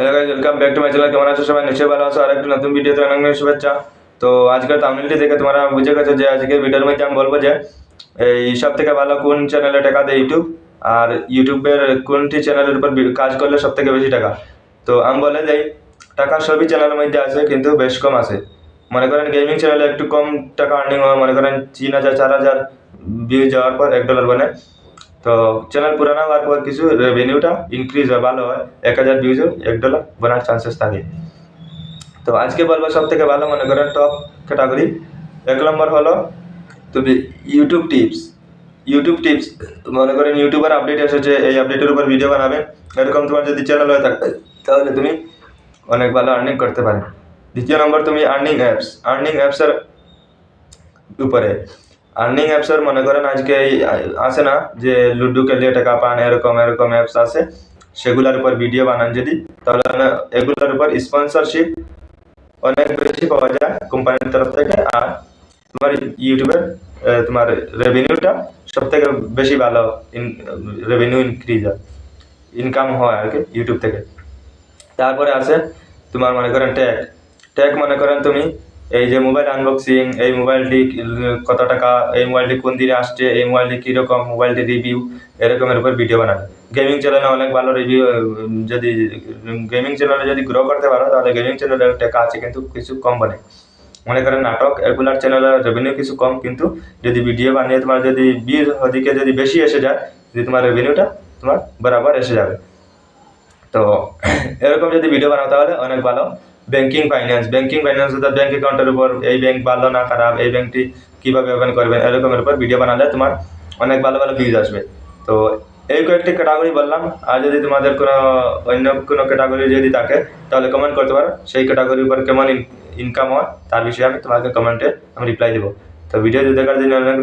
Hello guys welcome back to my channel কেমন আছো সবাই? নিশ্চয়ই ভালো আছো। আর একটা নতুন ভিডিওতে অনেক অনেক শুভেচ্ছা। তো আজকের তামিলটি দেখে তোমরা বুঝে গেছো যে আজকে ভিডিওর মধ্যে আমি বলব যে, এই সব থেকে ভালো কোন চ্যানেলে টাকা দেয় ইউটিউব আর ইউটিউবের কোনটি চ্যানেলের উপর কাজ করলে সব থেকে বেশি টাকা? তো আমি বলে যাই টাকা সবই চ্যানেলের মধ্যে আছে, কিন্তু বেশ কম আছে। মনে করেন গেমিং চ্যানেলে একটু কম টাকা আর্নিং হয়। মনে করেন তিন হাজার, চার হাজার ভিউ যাওয়ার পর এক ডলার বনে। তো চ্যানেল পুরানো হওয়ার পর কিছু রেভিনিউটা ইনক্রিজ হয়, ভালো হয়। এক হাজার ভিউজও এক ডলার বানার চান্সেস থাকে। তো আজকে বলব সব থেকে ভালো মনে করেন টপ ক্যাটাগরি এক নম্বর হলো তুমি ইউটিউব টিপস ইউটিউব টিপস মনে করেন ইউটিউবার আপডেট এসেছে, এই আপডেটের উপর ভিডিও বানাবে। এরকম তোমার যদি চ্যানেল হয়ে থাকে, তাহলে তুমি অনেক ভালো আর্নিং করতে পারে। দ্বিতীয় নম্বর তুমি আর্নিং অ্যাপস আর্নিং অ্যাপসের উপরে আর্নিং অ্যাপসের মনে করেন আজকে আসে না যে লুডু খেলে টাকা পান, এরকম এরকম অ্যাপস আছে সেগুলোর উপর ভিডিও বানান যদি, তাহলে এগুলোর উপর স্পন্সরশিপ অনেক বেশি পাওয়া যায় কোম্পানির তরফ থেকে। আর তোমার ইউটিউবের তোমার রেভিনিউটা সব থেকে বেশি ভালো রেভিনিউ ইনক্রিজ হয় ইনকাম হয় আর কি ইউটিউব থেকে। তারপরে আছে তোমার মনে করেন ট্যাগ ট্যাগ মনে করেন তুমি এই যে মোবাইল আনবক্সিং এই মোবাইলটি কত টাকা, এই মোবাইলটি কোন দিনে আসছে, এই মোবাইলটি কীরকম, মোবাইলটি রিভিউ এরকমের উপর ভিডিও বানাবে। গেমিং চ্যানেলে অনেক ভালো রিভিউ যদি গেমিং চ্যানেলে যদি গ্রো করতে পারো, তাহলে গেমিং চ্যানেলে টাকা আছে কিন্তু কিছু কম বলে। মনে করেন নাটক এগুলার চ্যানেলের রেভিনিউ কিছু কম, কিন্তু যদি ভিডিও বানিয়ে তোমার যদি বিয়ের ওদিকে যদি বেশি এসে যায়, যদি তোমার রেভিনিউটা তোমার বরাবর এসে যাবে। তো, এরকম যদি ভিডিও বানাও তাহলে অনেক ভালো। ব্যাংকিং ফাইন্যান্স ব্যাংকিং ফাইন্যান্স অর্থাৎ ব্যাংক অ্যাকাউন্টের উপর এই ব্যাংক ভালো না খারাপ, এই ব্যাংকটি কীভাবে ওপেন করবেন এরকমের উপর ভিডিও বানালে তোমার অনেক ভালো ভালো ভিউজ আসবে। তো এই কয়েকটি ক্যাটাগরি বললাম, আর যদি তোমাদের কোনো অন্য কোনো ক্যাটাগরি যদি থাকে, তাহলে কমেন্ট করতে পারো। সেই ক্যাটাগরির উপর কেমন ইনকাম হয়, তার বিষয়ে আমি তোমাকে কমেন্টে আমি রিপ্লাই দেবো। তো ভিডিও দেখার জন্য অনেক